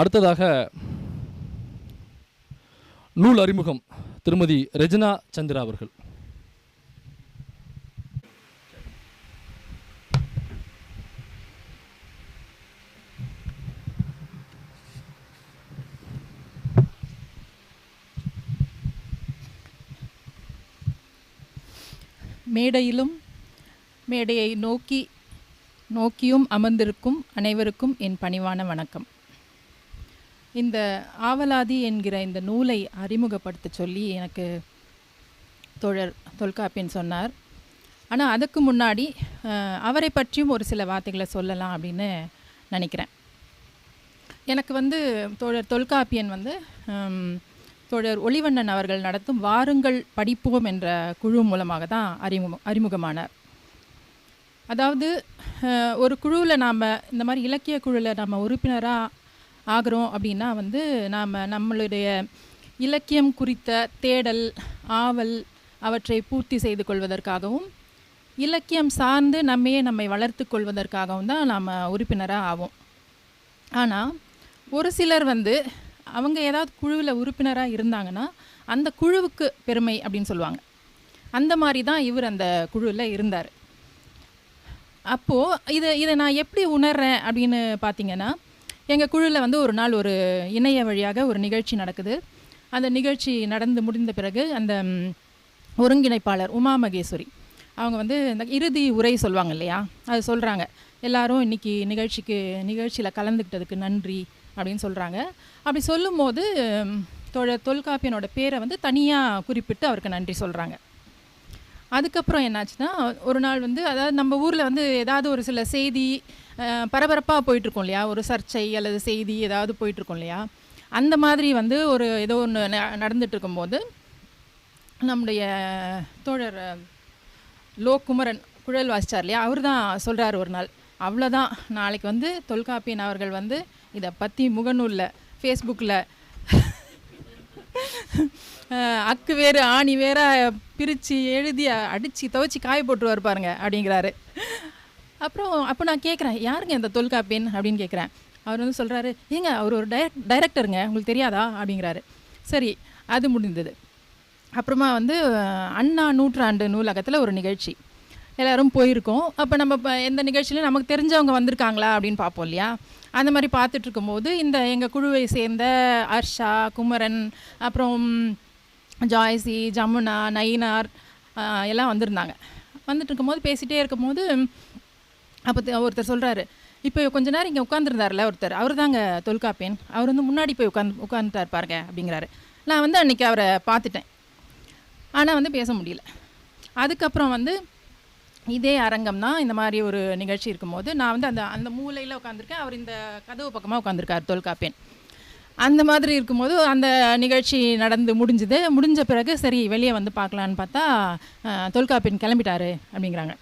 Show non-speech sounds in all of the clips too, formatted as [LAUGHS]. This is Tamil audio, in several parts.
அடுத்ததாக நூல் அறிமுகம் திருமதி ரெஜினா சந்திரா அவர்கள். மேடையிலும் மேடையை நோக்கி நோக்கியும் அமர்ந்திருக்கும் அனைவருக்கும் என் பணிவான வணக்கம். இந்த ஆவலாதி என்கிற இந்த நூலை அறிமுகப்படுத்த சொல்லி எனக்கு தோழர் தொல்காப்பியன் சொன்னார். ஆனால் அதுக்கு முன்னாடி அவரை பற்றியும் ஒரு சில வார்த்தைகளை சொல்லலாம் அப்படின்னு நினைக்கிறேன். எனக்கு வந்து தோழர் தொல்காப்பியன் வந்து தொழர் தோழர் ஒளிவண்ணன் அவர்கள் நடத்தும் வாருங்கள் படிப்போம் என்ற குழு மூலமாக தான் அறிமுகம் அறிமுகமானார். அதாவது ஒரு குழுவில் நாம் இந்த மாதிரி இலக்கிய குழுவில் நம்ம உறுப்பினராக ஆகிறோம் அப்படின்னா வந்து நாம் நம்மளுடைய இலக்கியம் குறித்த தேடல் ஆவல் அவற்றை பூர்த்தி செய்து கொள்வதற்காகவும் இலக்கியம் சார்ந்து நம்மையே நம்மை வளர்த்து கொள்வதற்காகவும் தான் நாம் உறுப்பினராக ஆவோம். ஆனால் ஒரு சிலர் வந்து அவங்க ஏதாவது குழுவில் உறுப்பினராக இருந்தாங்கன்னா அந்த குழுவுக்கு பெருமை அப்படின்னு சொல்லுவாங்க. அந்த மாதிரி தான் இவர் அந்த குழுவில் இருந்தார். அப்போது இதை இதை நான் எப்படி உணர்றேன் அப்படின்னு பார்த்தீங்கன்னா எங்கள் குழுவில் வந்து ஒரு நாள் ஒரு இணைய வழியாக ஒரு நிகழ்ச்சி நடக்குது. அந்த நிகழ்ச்சி நடந்து முடிந்த பிறகு அந்த ஒருங்கிணைப்பாளர் உமா மகேஸ்வரி அவங்க வந்து இந்த இறுதி உரை சொல்லுவாங்க இல்லையா? அது சொல்கிறாங்க எல்லாரும் இன்னைக்கு நிகழ்ச்சிக்கு நிகழ்ச்சியில் கலந்துக்கிட்டதுக்கு நன்றி அப்படின்னு சொல்கிறாங்க அப்படி சொல்லும்போது ம், தொல்காப்பியனோட பேரை வந்து தனியாக குறிப்பிட்டு அவருக்கு நன்றி சொல்கிறாங்க அதுக்கப்புறம் என்னாச்சுன்னா ஒரு நாள் வந்து அதாவது நம்ம ஊரில் வந்து ஏதாவது ஒரு சில செய்தி பரபரப்பாக போயிட்டுருக்கோம் இல்லையா? ஒரு சர்ச்சை அல்லது செய்தி ஏதாவது போயிட்டுருக்கோம் இல்லையா? அந்த மாதிரி வந்து ஒரு ஏதோ ஒன்று நடந்துட்டு இருக்கும்போது நம்முடைய தோழர் லோக்குமரன் லோ குமரன் குழல் வாசிச்சார் இல்லையா? அவர் தான் சொல்கிறார் ஒரு நாள் அவ்வளோதான் நாளைக்கு வந்து தொல்காப்பியன் அவர்கள் வந்து இதை பற்றி முகநூலில் ஃபேஸ்புக்கில் அக்கு வேறு ஆணி வேற பிரித்து எழுதி அடித்து துவச்சி காய போட்டுருவார் பாருங்க அப்படிங்கிறாரு. அப்புறம் அப்போ நான் கேட்குறேன் யாருங்க இந்த தொல்காப்பியன்? அப்படின்னு கேட்குறேன் அவர் வந்து சொல்கிறாரு ஏங்க அவர் ஒரு டைரக்ட் டைரக்டருங்க உங்களுக்கு தெரியாதா? அப்படிங்கிறாரு. சரி அது முடிந்தது. அப்புறமா வந்து அண்ணா நூற்றாண்டு நூலகத்தில் ஒரு நிகழ்ச்சி. எல்லோரும் போயிருக்கோம். அப்போ நம்ம இப்போ எந்த நிகழ்ச்சியிலும் நமக்கு தெரிஞ்சவங்க வந்திருக்காங்களா அப்படின்னு பார்ப்போம் இல்லையா? அந்த மாதிரி பார்த்துட்டு இருக்கும்போது இந்த எங்கள் குழுவை சேர்ந்த ஹர்ஷா குமரன் அப்புறம் ஜாய்சி ஜமுனா நயினார் எல்லாம் வந்திருந்தாங்க. வந்துட்டு இருக்கும்போது பேசிகிட்டே இருக்கும்போது அப்போ ஒருத்தர் சொல்கிறாரு இப்போ கொஞ்ச நேரம் இங்கே உட்காந்துருந்தார்ல ஒருத்தர் அவர் தாங்க தொல்காப்பியன் அவர் வந்து முன்னாடி போய் உட்காந்து உட்காந்துட்டார் பாருங்க அப்படிங்கிறாரு. நான் வந்து அன்றைக்கி அவரை பார்த்துட்டேன். ஆனால் வந்து பேச முடியல. அதுக்கப்புறம் வந்து இதே அரங்கம் தான் இந்த மாதிரி ஒரு நிகழ்ச்சி இருக்கும்போது நான் வந்து அந்த அந்த மூலையில் உட்காந்துருக்கேன் அவர் இந்த கதவு பக்கமாக உட்காந்துருக்கார் தொல்காப்பியன். அந்த மாதிரி இருக்கும்போது அந்த நிகழ்ச்சி நடந்து முடிஞ்சுது. முடிஞ்ச பிறகு சரி வெளியே வந்து பார்க்கலான்னு பார்த்தா அஹ், தொல்காப்பியன் கிளம்பிட்டாரு அப்படிங்கிறாங்க.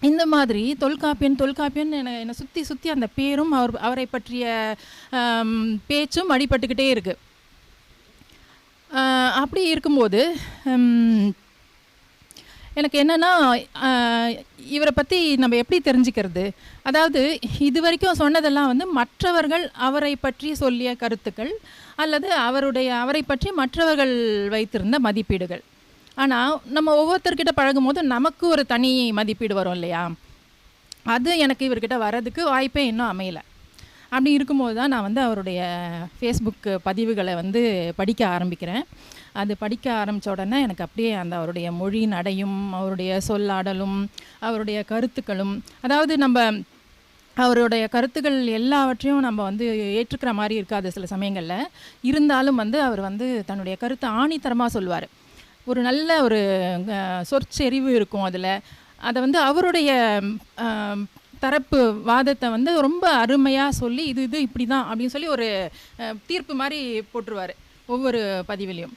இந்த மாதிரி தொல்காப்பியன் தொல்காப்பியன் என்னை என்னை சுற்றி சுற்றி அந்த பேரும் அவர் அவரை பற்றிய பேச்சும் அடிபட்டுக்கிட்டே இருக்குது அப்படி இருக்கும்போது எனக்கு என்னென்னா இவரை பற்றி நம்ம எப்படி தெரிஞ்சுக்கிறது? அதாவது இது வரைக்கும் சொன்னதெல்லாம் வந்து மற்றவர்கள் அவரை பற்றி சொல்லிய கருத்துக்கள் அல்லது அவருடைய அவரை பற்றி மற்றவர்கள் வைத்திருந்த மதிப்பீடுகள். ஆனால் நம்ம ஒவ்வொருத்தர்கிட்ட பழகும்போது நமக்கு ஒரு தனி மதிப்பீடு வரும் இல்லையா? அது எனக்கு இவர்கிட்ட வர்றதுக்கு வாய்ப்பே இன்னும் அமையலை. அப்படி இருக்கும்போது தான் நான் வந்து அவருடைய ஃபேஸ்புக் பதிவுகளை வந்து படிக்க ஆரம்பிக்கிறேன். அது படிக்க ஆரம்பித்த உடனே எனக்கு அப்படியே அந்த அவருடைய மொழி நடையும் அவருடைய சொல்லாடலும் அவருடைய கருத்துக்களும் அதாவது நம்ம அவருடைய கருத்துக்கள் எல்லாவற்றையும் நம்ம வந்து ஏற்றுக்கிற மாதிரி இருக்காது சில சமயங்களில். இருந்தாலும் வந்து அவர் வந்து தன்னுடைய கருத்தை ஆணித்தரமாக சொல்லுவார் ஒரு நல்ல ஒரு சொற்செறிவு இருக்கும் அதில். அதை வந்து அவருடைய தரப்பு வாதத்தை வந்து ரொம்ப அருமையாக சொல்லி இது இது இப்படி தான் அப்படின்னு சொல்லி ஒரு தீர்ப்பு மாதிரி போட்டுருவார் ஒவ்வொரு பதிவிலையும்.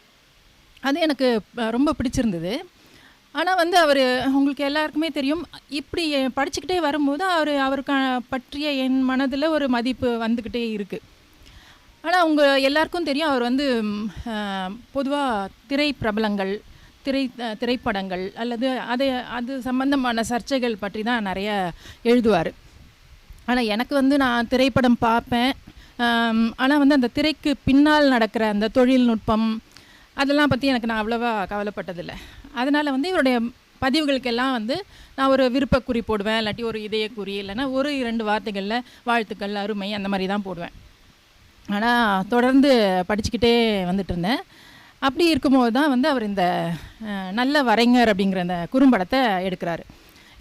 அது எனக்கு ரொம்ப பிடிச்சிருந்தது. ஆனால் வந்து அவர் உங்களுக்கு எல்லாருக்குமே தெரியும் இப்படி படிச்சுக்கிட்டே வரும்போது அவர் அவருக்கு பற்றிய என் மனதில் ஒரு மதிப்பு வந்துக்கிட்டே இருக்குது ஆனால் அவங்க எல்லாருக்கும் தெரியும் அவர் வந்து பொதுவாக திரை பிரபலங்கள் திரை திரைப்படங்கள் அல்லது அது அது சம்பந்தமான சர்ச்சைகள் பற்றி தான் நிறைய எழுதுவார். ஆனால் எனக்கு வந்து நான் திரைப்படம் பார்ப்பேன். ஆனால் வந்து அந்த திரைக்கு பின்னால் நடக்கிற அந்த தொழில்நுட்பம் அதெல்லாம் பற்றி எனக்கு நான் அவ்வளோவா கவலைப்பட்டதில்லை. அதனால் வந்து இவருடைய பதிவுகளுக்கெல்லாம் வந்து நான் ஒரு விருப்பக்குறி போடுவேன் இல்லாட்டி ஒரு இதயக்குறி இல்லைன்னா ஒரு இரண்டு வார்த்தைகளில் வாழ்த்துக்கள் அருமை அந்த மாதிரி தான் போடுவேன். ஆனால் தொடர்ந்து படிச்சுக்கிட்டே வந்துட்டு இருந்தேன் அப்படி இருக்கும்போது தான் வந்து அவர் இந்த நல்ல வரைஞர் அப்படிங்கிற அந்த குறும்படத்தை எடுக்கிறாரு.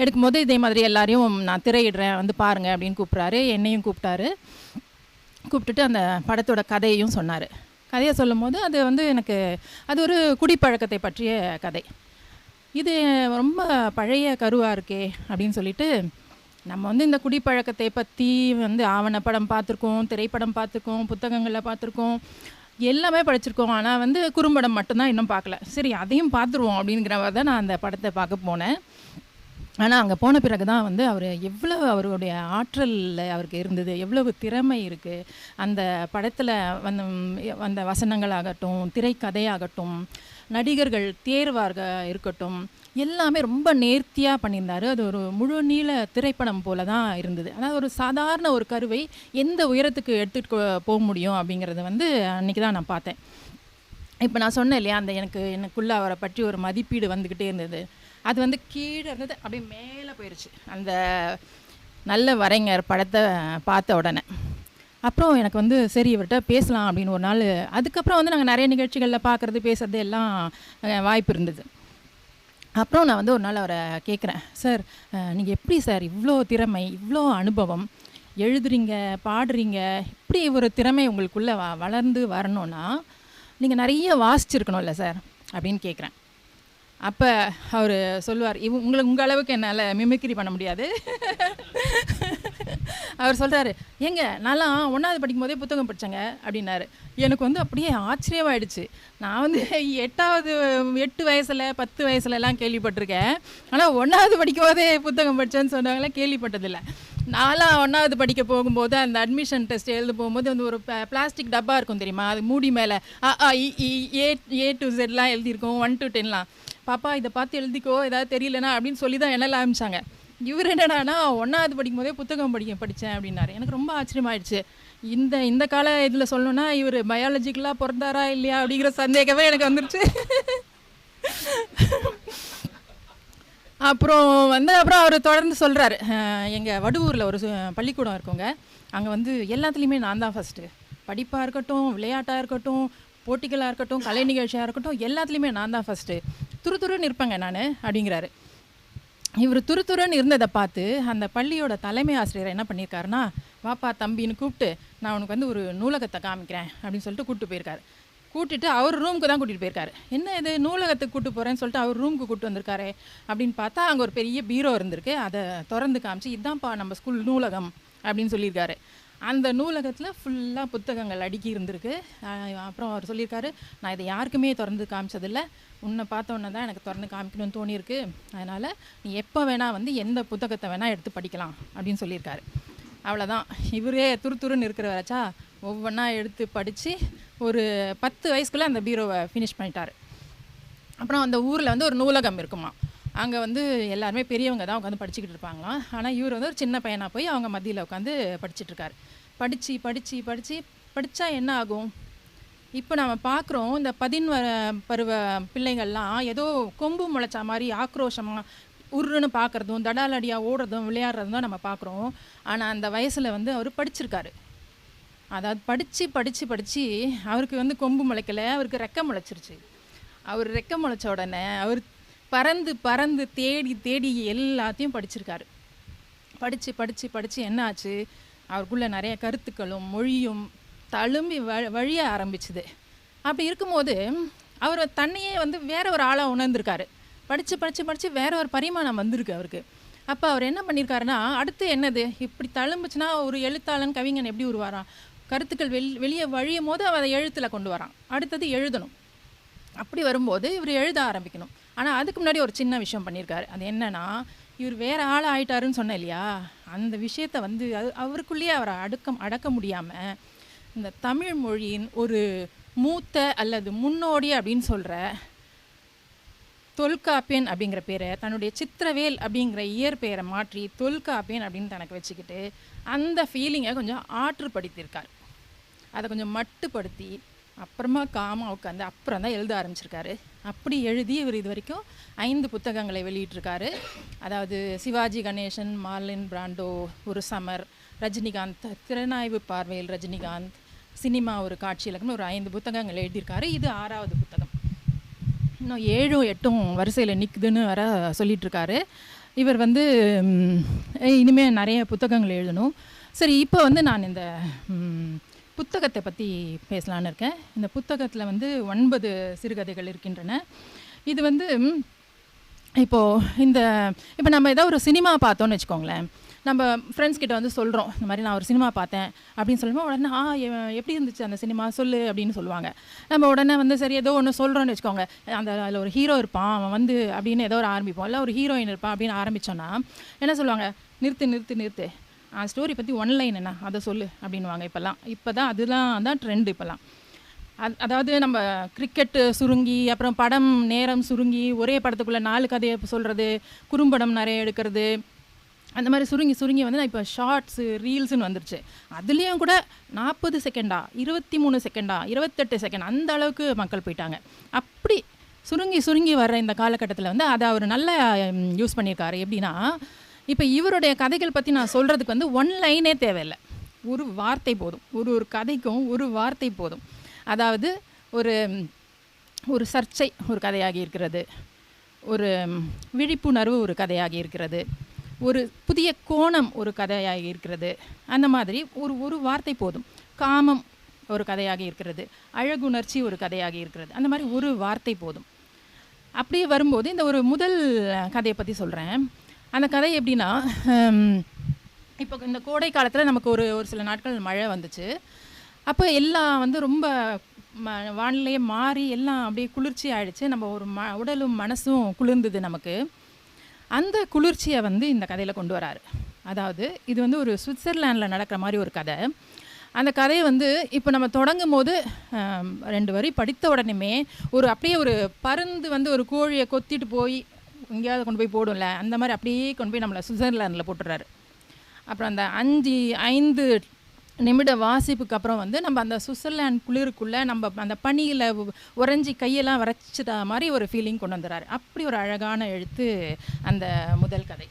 எடுக்கும்போது இதே மாதிரி எல்லாரையும் நான் திரையிடுறேன் வந்து பாருங்கள் அப்படின்னு கூப்பிட்றாரு. என்னையும் கூப்பிட்டாரு. கூப்பிட்டுட்டு அந்த படத்தோட கதையையும் சொன்னார். கதையை சொல்லும்போது அது வந்து எனக்கு அது ஒரு குடிப்பழக்கத்தை பற்றிய கதை. இது ரொம்ப பழைய கருவாக இருக்கே அப்படின்னு சொல்லிட்டு நம்ம வந்து இந்த குடிப்பழக்கத்தை பற்றி வந்து ஆவணப்படம் பார்த்துருக்கோம் திரைப்படம் பார்த்துருக்கோம் புத்தகங்களில் பார்த்துருக்கோம். எல்லாமே படிச்சிருக்கோம். ஆனால் வந்து குறும்படம் மட்டும்தான் இன்னும் பார்க்கல. சரி அதையும் பார்த்துருவோம் அப்படிங்கிற மாதிரி தான் நான் அந்த படத்தை பார்க்க போனேன். ஆனால் அங்கே போன பிறகு தான் வந்து அவர் எவ்வளவு அவருடைய ஆற்றலில் அவருக்கு இருந்தது எவ்வளவு திறமை இருக்குது அந்த படத்தில் வந்த வந்த வசனங்களாகட்டும் திரைக்கதையாகட்டும் நடிகர்கள் தேர்வாக இருக்கட்டும் எல்லாமே ரொம்ப நேர்த்தியாக பண்ணியிருந்தார். அது ஒரு முழு நீள திரைப்படம் போல தான் இருந்தது. அதாவது ஒரு சாதாரண ஒரு கருவை எந்த உயரத்துக்கு எடுத்துகிட்டு போக முடியும் அப்படிங்கிறத வந்து அன்றைக்கி தான் நான் பார்த்தேன். இப்போ நான் சொன்னேன் இல்லையா அந்த எனக்கு எனக்குள்ளே அவரை பற்றி ஒரு மதிப்பீடு வந்துக்கிட்டே இருந்தது. அது வந்து கீழே இருந்தது அப்படியே மேலே போயிடுச்சு அந்த நல்ல வரைஞர் படத்தை பார்த்த உடனே. அப்புறம் எனக்கு வந்து சரி இவர்கிட்ட பேசலாம் அப்படின்னு ஒரு நாள் அதுக்கப்புறம் வந்து நாங்கள் நிறைய நிகழ்ச்சிகளில் பார்க்குறது பேசுறது எல்லாம் வாய்ப்பு இருந்தது. அப்புறம் நான் வந்து ஒரு நாள் அவரை கேட்குறேன் சார் நீங்கள் எப்படி சார் இவ்வளோ திறமை இவ்வளோ அனுபவம் எழுதுறீங்க பாடுறீங்க இப்படி ஒரு திறமை உங்களுக்குள்ளே வ வளர்ந்து வரணும்னா நீங்கள் நிறைய வாசிச்சிருக்கணும்ல சார்? அப்படின்னு கேட்குறேன். அப்போ அவர் சொல்லுவார் இவ் உங்களுக்கு உங்கள் அளவுக்கு என்னால் மிமிக்ரி பண்ண முடியாது. அவர் சொல்கிறாரு ஏங்க நான்லாம் ஒன்றாவது படிக்கும் போதே புத்தகம் படித்தேங்க அப்படின்னாரு. எனக்கு வந்து அப்படியே ஆச்சரியமாயிடுச்சு. நான் வந்து எட்டாவது எட்டு வயசில் பத்து வயசுலலாம் கேள்விப்பட்டிருக்கேன். ஆனால் ஒன்றாவது படிக்கும் போதே புத்தகம் படித்தேன்னு சொன்னாங்களே கேள்விப்பட்டதில்லை. நான்லாம் ஒன்றாவது படிக்க போகும்போது அந்த அட்மிஷன் டெஸ்ட் எழுத போகும்போது வந்து ஒரு பிளாஸ்டிக் டப்பா இருக்கும் தெரியுமா? அது மூடி மேலே அ ஆ, ஏ ஏ டு ஜெட்லாம் எழுதியிருக்கோம் ஒன் டு டென்லாம் பாப்பா இதை பார்த்து எழுதிக்கோ ஏதாவது தெரியலனா அப்படின்னு சொல்லி தான் என்ன ஆரம்பிச்சாங்க. இவர் என்னடானா ஒன்றாவது படிக்கும் போதே புத்தகம் படிக்க படித்தேன் அப்படின்னாரு. எனக்கு ரொம்ப ஆச்சரியமாயிடுச்சு. இந்த இந்த கால இதில் சொல்லணும்னா இவர் பயாலஜிக்கலாக பிறந்தாரா இல்லையா அப்படிங்கிற சந்தேகமே எனக்கு வந்துருச்சு. அப்புறம் வந்து அப்புறம் அவர் தொடர்ந்து சொல்கிறாரு எங்கள் வடுவூரில் ஒரு சு- பள்ளிக்கூடம் இருக்குங்க. அங்கே வந்து எல்லாத்துலேயுமே நான் தான் ஃபஸ்ட்டு படிப்பாக இருக்கட்டும் விளையாட்டாக இருக்கட்டும் போட்டிகளாக இருக்கட்டும் கலை நிகழ்ச்சியாக இருக்கட்டும் எல்லாத்துலேயுமே நான் தான் ஃபஸ்ட்டு துரு துருன்னு இருப்பேங்க நான் அப்படிங்கிறாரு. இவர் துருதுருன்னு இருந்ததை பார்த்து அந்த பள்ளியோட தலைமை ஆசிரியர் என்ன பண்ணியிருக்காருன்னா வாப்பா தம்பின்னு கூப்பிட்டு நான் உனக்கு வந்து ஒரு நூலகத்தை காமிக்கிறேன் அப்படின்னு சொல்லிட்டு கூப்பிட்டு போயிருக்காரு. கூட்டிட்டு அவர் ரூமுக்கு தான் கூட்டிகிட்டு போயிருக்காரு. என்ன இது நூலகத்துக்கு கூட்டு போகிறேன்னு சொல்லிட்டு அவர் ரூமுக்கு கூப்பிட்டு வந்திருக்காரு அப்படின்னு பார்த்தா அங்கே ஒரு பெரிய பீரோ இருந்திருக்கு. அதை திறந்து காமிச்சு இதான்ப்பா நம்ம ஸ்கூல் நூலகம் அப்படின்னு சொல்லியிருக்காரு. அந்த நூலகத்தில் ஃபுல்லாக புத்தகங்கள் அடுக்கி இருந்திருக்கு. அப்புறம் அவர் சொல்லியிருக்காரு நான் இதை யாருக்குமே திறந்து காமிச்சதில்ல. உன்னை பார்த்தோன்னே தான் எனக்கு திறந்து காமிக்கணும்னு தோணியிருக்கு. அதனால் நீ எப்போ வேணால் வந்து எந்த புத்தகத்தை வேணால் எடுத்து படிக்கலாம் அப்படின்னு சொல்லியிருக்காரு. அவ்வளோதான் இவரே துரு துருன்னு இருக்கிறவராச்சா ஒவ்வொன்றா எடுத்து படித்து ஒரு பத்து வயசுக்குள்ளே அந்த பீரோவை ஃபினிஷ் பண்ணிட்டாரு. அப்புறம் அந்த ஊரில் வந்து ஒரு நூலகம் இருக்குமா அங்கே வந்து எல்லாருமே பெரியவங்க தான் உட்காந்து படிச்சுக்கிட்டு இருப்பாங்களாம். ஆனால் இவர் வந்து ஒரு சின்ன பையனாக போய் அவங்க மத்தியில் உட்காந்து படிச்சுட்ருக்காரு. படித்து படித்து படித்து படித்தா என்ன ஆகும்? இப்போ நம்ம பார்க்குறோம் இந்த பதின் பருவ பிள்ளைங்கள்லாம் ஏதோ கொம்பு முளைச்சா மாதிரி ஆக்ரோஷமாக உருன்னு பார்க்குறதும் தடாலடியாக ஓடுறதும் விளையாடுறதும் தான் நம்ம பார்க்குறோம் ஆனால் அந்த வயசில் வந்து அவர் படிச்சிருக்காரு. அதாவது படித்து படித்து படித்து அவருக்கு வந்து கொம்பு முளைக்கல அவருக்கு ரெக்க முளைச்சிருச்சு. அவர் ரெக்க முளைச்ச உடனே அவர் பறந்து பறந்து தேடி தேடி எல்லாத்தையும் படிச்சிருக்காரு. படித்து படித்து படித்து என்ன ஆச்சு? நிறைய கருத்துக்களும் மொழியும் தழும்பி வ வழிய ஆரம்பிச்சுது. அப்படி இருக்கும்போது அவர் தன்னையே வந்து வேற ஒரு ஆளாக உணர்ந்திருக்காரு. படித்து படித்து படித்து வேற ஒரு பரிமாணம் வந்திருக்கு அவருக்கு. அப்போ அவர் என்ன பண்ணியிருக்காருன்னா அடுத்து என்னது? இப்படி தழும்புச்சுன்னா ஒரு எழுத்தாளன் கவிஞன் எப்படி உருவாரான் கருத்துக்கள் வெளி வெளியே வழியும் போது அவன் அதை எழுத்தில் கொண்டு வரான். அடுத்தது எழுதணும். அப்படி வரும்போது இவர் எழுத ஆரம்பிக்கணும். ஆனால் அதுக்கு முன்னாடி ஒரு சின்ன விஷயம் பண்ணியிருக்காரு. அது என்னன்னா இவர் வேறு ஆள் ஆயிட்டாருன்னு சொன்னேன் இல்லையா? அந்த விஷயத்தை வந்து அது அவருக்குள்ளேயே அவரை அடக்கம் அடக்க முடியாமல் இந்த தமிழ் மொழியின் ஒரு மூத்த அல்லது முன்னோடி அப்படின்னு சொல்கிற தொல்காப்பியன் அப்படிங்கிற பேரை தன்னுடைய சித்திரவேல் அப்படிங்கிற இயற்பெயரை மாற்றி தொல்காப்பியன் அப்படின்னு தனக்கு வச்சுக்கிட்டு அந்த ஃபீலிங்கை கொஞ்சம் ஆற்றுப்படுத்தியிருக்கார். அதை கொஞ்சம் மட்டுப்படுத்தி அப்புறமா காமா உட்காந்து அப்புறம் தான் எழுத ஆரம்பிச்சிருக்காரு. அப்படி எழுதி இவர் இது வரைக்கும் ஐந்து புத்தகங்களை வெளியிட்டிருக்காரு. அதாவது சிவாஜி கணேசன் மார்லின் பிராண்டோ ஒரு சமர் ரஜினிகாந்த் திறனாய்வு பார்வையில் ரஜினிகாந்த் சினிமா ஒரு காட்சி ஒரு ஐந்து புத்தகங்கள் எழுதியிருக்காரு. இது ஆறாவது புத்தகம். இன்னும் ஏழும் எட்டும் வரிசையில் நிற்குதுன்னு வர சொல்லிகிட்ருக்காரு இவர் வந்து இனிமேல் நிறைய புத்தகங்கள் எழுதணும். சரி இப்போ வந்து நான் இந்த புத்தகத்தை பற்றி பேசலான்னு இருக்கேன். இந்த புத்தகத்தில் வந்து ஒன்பது சிறுகதைகள் இருக்கின்றன. இது வந்து இப்போது இந்த இப்போ நம்ம ஏதோ ஒரு சினிமா பார்த்தோன்னு வச்சுக்கோங்களேன். நம்ம ஃப்ரெண்ட்ஸ் கிட்ட வந்து சொல்கிறோம் இந்த மாதிரி நான் ஒரு சினிமா பார்த்தேன் அப்படின்னு சொல்லும்போது உடனே ஆ எப்படி இருந்துச்சு அந்த சினிமா? சொல்லு அப்படின்னு சொல்லுவாங்க. நம்ம உடனே வந்து சரி ஏதோ ஒன்று சொல்கிறோன்னு வச்சுக்கோங்க. அந்த அதில் ஒரு ஹீரோ இருப்பான் அவன் வந்து அப்படின்னு ஏதோ ஒரு ஆரம்பிப்போம். இல்லை ஒரு ஹீரோயின் இருப்பான் அப்படின்னு ஆரம்பித்தோன்னா என்ன சொல்லுவாங்க? நிறுத்து நிறுத்து நிறுத்து. ஸ்டோரி பற்றி ஒன்லைன் என்ன? அதை சொல்லு அப்படின்னுவாங்க இப்போல்லாம். இப்போ தான் அதுதான் தான் ட்ரெண்ட் இப்போல்லாம். அது அதாவது நம்ம கிரிக்கெட்டு சுருங்கி அப்புறம் படம் நேரம் சுருங்கி ஒரே படத்துக்குள்ளே நாலு கதையை சொல்கிறது குறும்படம் நிறைய எடுக்கிறது அந்த மாதிரி சுருங்கி சுருங்கி வந்து நான் இப்போ ஷார்ட்ஸு ரீல்ஸுன்னு வந்துருச்சு. அதுலேயும் கூட நாற்பது செகண்டா இருபத்தி மூணு செகண்டா இருபத்தெட்டு செகண்ட் அந்த அளவுக்கு மக்கள் போயிட்டாங்க. அப்படி சுருங்கி சுருங்கி வர்ற இந்த காலகட்டத்தில் வந்து அதை அவர் நல்லா யூஸ் பண்ணியிருக்காரு. எப்படின்னா இப்போ இவருடைய கதைகள் பற்றி நான் சொல்கிறதுக்கு வந்து ஒன் லைனே தேவையில்லை. ஒரு வார்த்தை போதும். ஒரு ஒரு கதைக்கும் ஒரு வார்த்தை போதும். அதாவது ஒரு ஒரு சர்ச்சை ஒரு கதையாகி இருக்கிறது. ஒரு விழிப்புணர்வு ஒரு கதையாகி இருக்கிறது. ஒரு புதிய கோணம் ஒரு கதையாகி இருக்கிறது. அந்த மாதிரி ஒரு ஒரு வார்த்தை போதும். காமம் ஒரு கதையாகி இருக்கிறது. அழகுணர்ச்சி ஒரு கதையாகி இருக்கிறது. அந்த மாதிரி ஒரு வார்த்தை போதும். அப்படியே வரும்போது இந்த ஒரு முதல் கதையை பற்றி சொல்கிறேன் அந்த கதை எப்படின்னா இப்போ இந்த கோடை காலத்தில் நமக்கு ஒரு ஒரு சில நாட்கள் மழை வந்துச்சு. அப்போ எல்லாம் வந்து ரொம்ப ம வானிலையே மாறி எல்லாம் அப்படியே குளிர்ச்சி ஆயிடுச்சு. நம்ம ஒரு ம உடலும் மனசும் குளிர்ந்தது நமக்கு. அந்த குளிர்ச்சியை வந்து இந்த கதையில் கொண்டு வராரு. அதாவது இது வந்து ஒரு சுவிட்சர்லாண்டில் நடக்கிற மாதிரி ஒரு கதை. அந்த கதையை வந்து இப்போ நம்ம தொடங்கும் போது ரெண்டு வரி படித்த உடனேமே ஒரு அப்படியே ஒரு பருந்து வந்து ஒரு கோழியை கொத்திட்டு போய் எங்கேயாவது கொண்டு போய் போடும்ல அந்த மாதிரி அப்படியே கொண்டு போய் நம்மளை சுவிட்சர்லாண்டில் போட்டுறாரு அப்புறம் அந்த அஞ்சு ஐந்து நிமிட வாசிப்புக்கு அப்புறம் வந்து நம்ம அந்த சுவிட்சர்லாண்ட் குளிருக்குள்ளே நம்ம அந்த பனியில் உறைஞ்சி கையெல்லாம் வரைச்சிட்ட மாதிரி ஒரு ஃபீலிங் கொண்டு வந்துடுறாரு. அப்படி ஒரு அழகான எழுத்து அந்த முதல் கதை.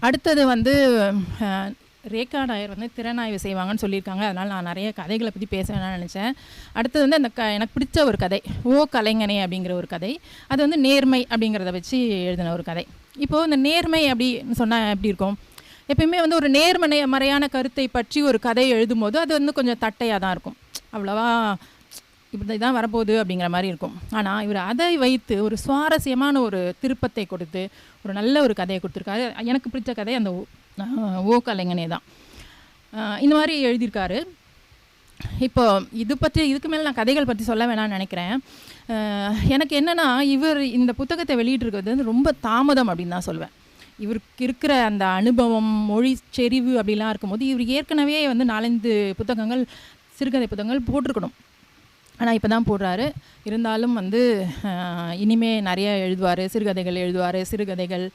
அடுத்தது வந்து ரேகா நாயர் வந்து திறனாய்வு செய்வாங்கன்னு சொல்லியிருக்காங்க. அதனால் நான் நிறைய கதைகளை பற்றி பேச வேணாம்னு நினச்சேன். அடுத்தது வந்து அந்த க எனக்கு பிடிச்ச ஒரு கதை ஓ கலைஞனே அப்படிங்கிற ஒரு கதை. அது வந்து நேர்மை அப்படிங்கிறத வச்சு எழுதின ஒரு கதை. இப்போது இந்த நேர்மை அப்படின்னு சொன்னால் எப்படி இருக்கும்? எப்பயுமே வந்து ஒரு நேர்மனை மறையான கருத்தை பற்றி ஒரு கதை எழுதும்போது அது வந்து கொஞ்சம் தட்டையாக தான் இருக்கும். அவ்வளோவா இப்படி தான் வரப்போகுது அப்படிங்கிற மாதிரி இருக்கும். ஆனால் இவர் அதை வைத்து ஒரு சுவாரஸ்யமான ஒரு திருப்பத்தை கொடுத்து ஒரு நல்ல ஒரு கதையை கொடுத்துருக்காரு. எனக்கு பிடிச்ச கதை அந்த ஓ- கலைஞனே தான். இந்த மாதிரி எழுதியிருக்காரு. இப்போ இது பற்றி இதுக்கு மேலே நான் கதைகள் பற்றி சொல்ல வேணாம்னு நினைக்கிறேன். எனக்கு என்னென்னா இவர் இந்த புத்தகத்தை வெளியிட்டிருக்கிறது வந்து ரொம்ப தாமதம் அப்படின்னு தான் சொல்வேன். இவருக்கு இருக்கிற அந்த அனுபவம் மொழி செறிவு அப்படிலாம் இருக்கும்போது இவர் ஏற்கனவே வந்து நாலஞ்சு புத்தகங்கள் சிறுகதை புத்தகங்கள் போட்டிருக்கணும். ஆனால் இப்போ தான் போடுறாரு. இருந்தாலும் வந்து இனிமே நிறைய எழுதுவார் சிறுகதைகள் எழுதுவார் சிறுகதைகள்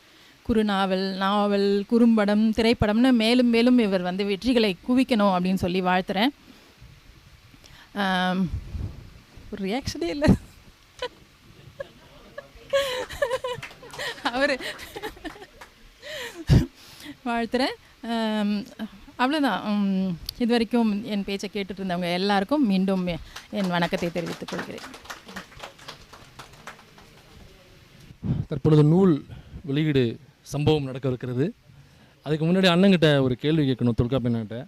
குறுநாவல் நாவல் குறும்படம் திரைப்படம்னு மேலும் மேலும் இவர் வந்து வெற்றிகளை குவிக்கணும் அப்படின்னு சொல்லி வாழ்த்துறேன். ஒரு ரியாக்ஷனே இல்லை. அவர் வாழ்த்துறேன். அவ்வளோதான் இது வரைக்கும் என் பேச்சை கேட்டுட்டு இருந்தவங்க எல்லாருக்கும் மீண்டும் என் வணக்கத்தை தெரிவித்துக் கொள்கிறேன். தற்பொழுது நூல் வெளியீடு சம்பவம் நடக்க இருக்கிறது. அதுக்கு முன்னாடி அண்ணங்கிட்ட ஒரு கேள்வி கேட்கணும் தொல்காப்பியன்கிட்ட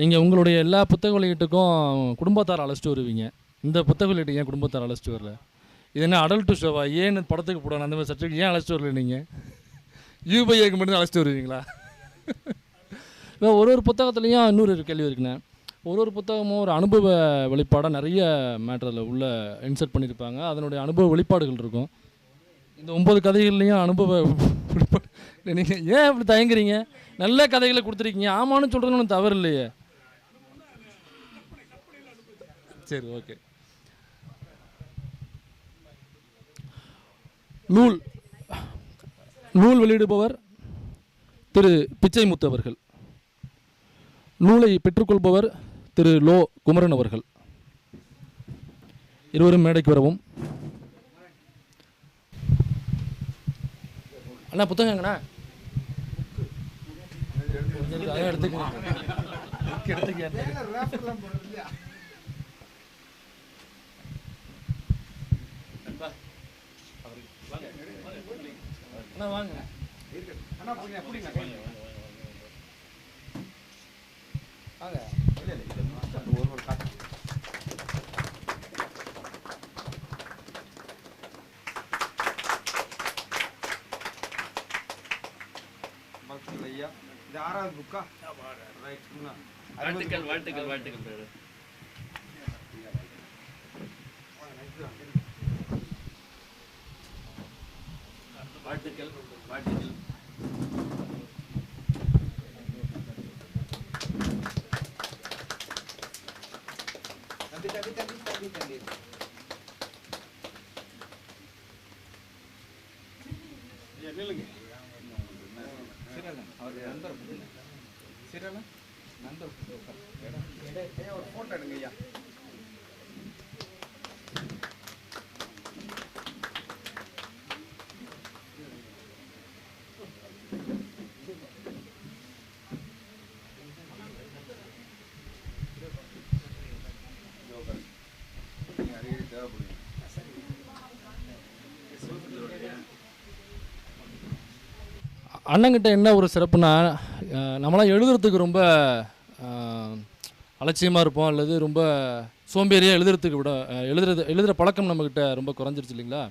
நீங்கள் உங்களுடைய எல்லா புத்தக வெளியீட்டுக்கும் குடும்பத்தார் அழைச்சிட்டு வருவீங்க. இந்த புத்தக வெளியீட்டு ஏன் குடும்பத்தார் அழைச்சிட்டு வரல? இது என்ன அடல்ட் ஷோவா ஏன் படத்துக்கு போடணும் அந்த மாதிரி சப்ஜெக்ட் ஏன் அழைச்சிட்டு வரல நீங்கள் யூபிஐக்கு மட்டும் அழைச்சிட்டு வருவீங்களா? இப்போ ஒரு ஒரு புத்தகத்துலேயும் இன்னொரு கேள்வி இருக்குண்ணே. ஒரு ஒரு புத்தகமும் ஒரு அனுபவ வெளிப்பாடாக நிறைய மேட்டரில் உள்ள இன்சர்ட் பண்ணியிருப்பாங்க. அதனுடைய அனுபவ வெளிப்பாடுகள் இருக்கும். இந்த ஒம்பது கதைகள்லேயும் அனுபவ நீங்கள் ஏன் இப்படி தயங்குறீங்க? நல்ல கதைகளை கொடுத்துருக்கீங்க. ஆமான்னு சொல்கிறது ஒன்றும் தவறு இல்லையே. சரி ஓகே நூல் நூல் வெளியிடுபவர் திரு பிச்சைமுத்து அவர்கள். நூலை பெற்றுக்கொள்பவர் திரு லோ குமரன் அவர்கள். இருவரும் மேடைக்கு வரவும். அண்ணா புத்தகம் எங்கண்ணா? அண்ணா வாங்க. இது ஆறாவது புக்கா ரைட் வாழ்த்துக்கள் வாழ்த்துக்கள் வாழ்த்துக்கள் brother. வாழ்த்துக்கள் வாழ்த்துக்கள் தம்பி தம்பி தம்பி தம்பி அண்ணங்கிட்ட என்ன ஒரு சிறப்புனா நம்மளாம் எழுதுறதுக்கு ரொம்ப அலட்சியமாக இருப்போம் அல்லது ரொம்ப சோம்பேறியாக எழுதுறதுக்கு விட எழுதுறது எழுதுகிற பழக்கம் நம்மக்கிட்ட ரொம்ப குறைஞ்சிருச்சு இல்லைங்களா?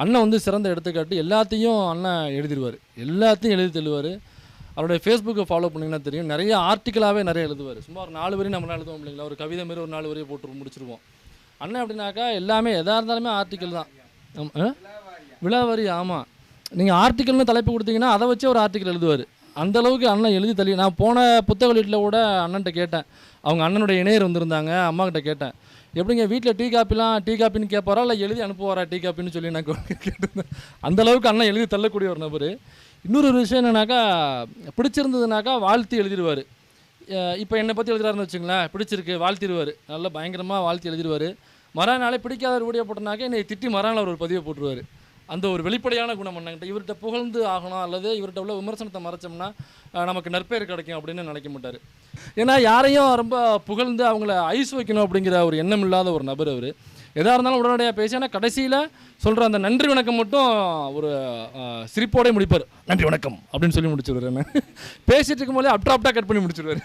அண்ணன் வந்து சிறந்த எடுத்துக்காட்டு எல்லாத்தையும் அண்ணன் எழுதிடுவார் எல்லாத்தையும் எழுதி தெளிவார் அவருடைய ஃபேஸ்புக்கை ஃபாலோ பண்ணிங்கன்னா தெரியும். நிறைய ஆர்டிக்கலாகவே நிறைய எழுதுவார். சும்மா ஒரு நாலு வரையும் நம்மளால் எழுதுவோம் இல்லைங்களா ஒரு கவிதை மாதிரி ஒரு நாலு வரையும் போட்டு முடிச்சிருவோம். அண்ணன் அப்படின்னாக்கா எல்லாமே எதாக இருந்தாலுமே ஆர்டிக்கல் தான். விழாவாரி. விலாவரி ஆமாம் நீங்கள் ஆர்டிக்கல்னு தலைப்பு கொடுத்தீங்கன்னா அதை வச்சு ஒரு ஆர்டிக்கல் எழுதுவார். அந்த அளவுக்கு அண்ணன் எழுதி தள்ளி நான் போன புத்தக வீட்டில் கூட அண்ணன்ட்ட கேட்டேன். அவங்க அண்ணனுடைய இணையர் வந்திருந்தாங்க அம்மாக்கிட்ட கேட்டேன். எப்படிங்க வீட்டில் டீ காப்பிலாம் டீ காப்பின்னு கேட்பாரா இல்லை எழுதி அனுப்புவாரா டீ காப்பின்னு சொல்லி நான் கேட்டிருந்தேன். அந்த அளவுக்கு அண்ணன் எழுதி தள்ளக்கூடிய ஒரு நபர். இன்னொரு விஷயம் என்னன்னாக்கா பிடிச்சிருந்ததுனாக்கா வாழ்த்து எழுதிடுவார். இப்போ என்னை பற்றி எழுதுறாருன்னு வச்சுங்களேன் பிடிச்சிருக்கு வாழ்த்திடுவார். நல்லா பயங்கரமாக வாழ்த்து எழுதிடுவார். மறுநாளே பிடிக்காத ஒரு வீடியோ போட்டனாக்கா என்னை திட்டி மறுநாள் ஒரு பதிவை போட்டுருவார். அந்த ஒரு வெளிப்படையான குணம் என்னங்கிட்ட இவர்கிட்ட புகழ்ந்து ஆகணும் அல்லது இவர்கிட்ட உள்ள விமர்சனத்தை மறைச்சோம்னா நமக்கு நற்பெயர் கிடைக்கும் அப்படின்னு நினைக்க மாட்டார். ஏன்னா யாரையும் ரொம்ப புகழ்ந்து அவங்கள ஐஸ் வைக்கணும் அப்படிங்கிற ஒரு எண்ணம் இல்லாத ஒரு நபர் அவர். எதாக இருந்தாலும் உடனடியாக பேசி ஆனால் கடைசியில் சொல்கிற அந்த நன்றி வணக்கம் மட்டும் ஒரு சிரிப்போடே முடிப்பார். நன்றி வணக்கம் அப்படின்னு சொல்லி முடிச்சிடுவார் என்ன. [LAUGHS] பேசிகிட்டு இருக்கும்போதே அப்டாப்டாக கட் பண்ணி முடிச்சிடுவார்